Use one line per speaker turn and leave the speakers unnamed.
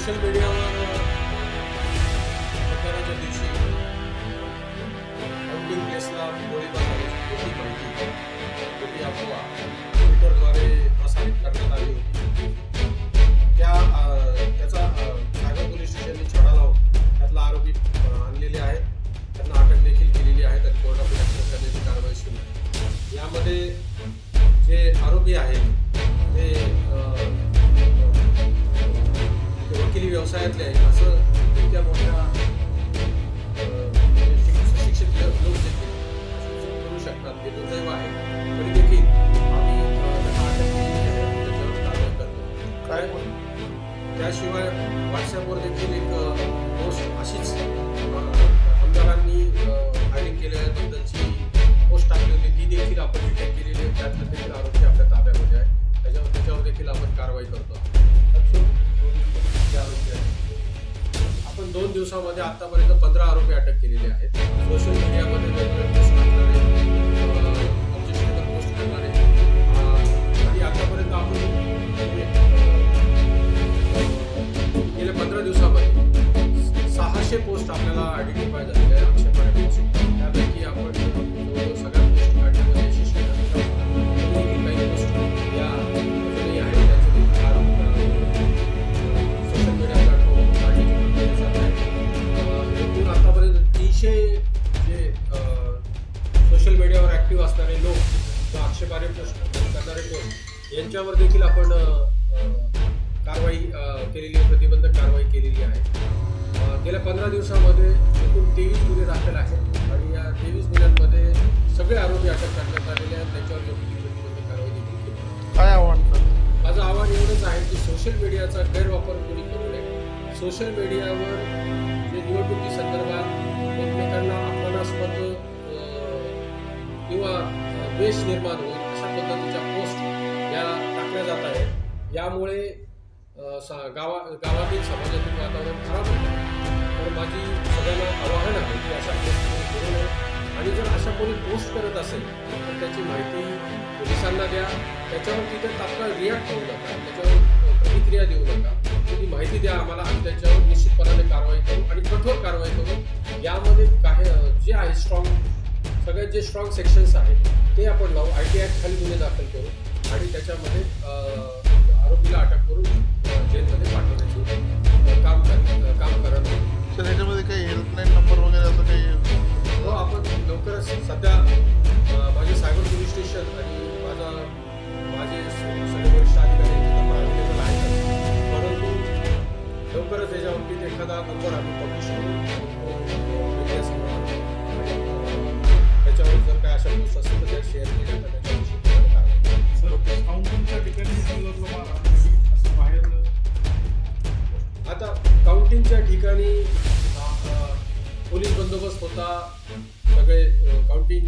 Social मीडियावर मतदानाच्या दिवशी काउंटिंग प्लेसला गोळीबार झाल्याची खोटी माहिती व्यवसायातले आहेत असं इतक्या मोठ्या अ, शिक- सुशिक्षित लोक करू शकतात. हे दुर्दैव आहे. तरी देखील आम्ही आहे.
काय
त्याशिवाय व्हॉट्सॲपवर देखील एक पोस्ट अशीच आमदारांनी फायरिंग केल्याबद्दलची पोस्ट टाकली होती ती देखील आपण डिटेक्ट केलेली आहे. त्यातले देखील आरोपी आपल्या ताब्यामध्ये आहे त्याच्यावर त्याच्यावर देखील आपण कारवाई करतो. दोन दिवसामध्ये आतापर्यंत पंधरा आरोपी अटक केलेले आहेत. सोशल यांच्यावर देखील आपण कारवाई केलेली आहे प्रतिबंधक कारवाई केलेली आहे. गेल्या पंधरा दिवसामध्ये एकूण तेवीस गुन्हे दाखल आहेत आणि या तेवीस गुन्ह्यांमध्ये सगळे आरोपी अटक करण्यात आलेले आहेत. त्याच्यावर योग्य प्रतिबंधक कारवाई देखील केली.
काय आव्हान
माझं आव्हान एवढंच आहे की सोशल मीडियाचा गैरवापर कोणी करू नये. सोशल मीडियावर जे निवडणुकी संदर्भात एकमेकांना अपमानास्पद किंवा द्वेष निर्माण टाकल्या जात आहेत. यामुळे सा- गावा गावातील समाजातील वातावरण खराब होतं तर माझी सगळ्यांना आवाहन आहे की अशा करू नये. आणि जर अशा कोणी पोस्ट करत असेल तर त्याची माहिती पोलिसांना द्या. त्याच्यावर तिथे तात्काळ रिॲक्ट होऊ नका. त्याच्यावर प्रतिक्रिया देऊ नका. तुम्ही माहिती द्या आम्हाला आम्ही त्याच्यावर निश्चितपणाने कारवाई करू आणि कठोर कारवाई करू. यामध्ये काही जे आहे स्ट्रॉंग सगळ्यात जे स्ट्रॉंग सेक्शन्स आहेत ते आपण लावू. आय टी ॲक्ट खाली गुन्हे दाखल करू. आणि त्याच्यामध्ये आरोपीला अटक करून जेलमध्ये पाठवण्याची काम कर काम करत.
सर ह्याच्यामध्ये काही हेल्पलाईन नंबर वगैरे असं काही?
हो आपण लवकरच सध्या माझे सायबर पोलीस स्टेशन आणि माझा माझे सगळे वरिष्ठ अधिकारी अवेलेबल आहेत. परंतु लवकरच याच्या बाबतीत एखादा नंबर आम्ही
काउंटिंगच्या ठिकाणी
पोलीस बंदोबस्त होता. सगळे काउंटिंग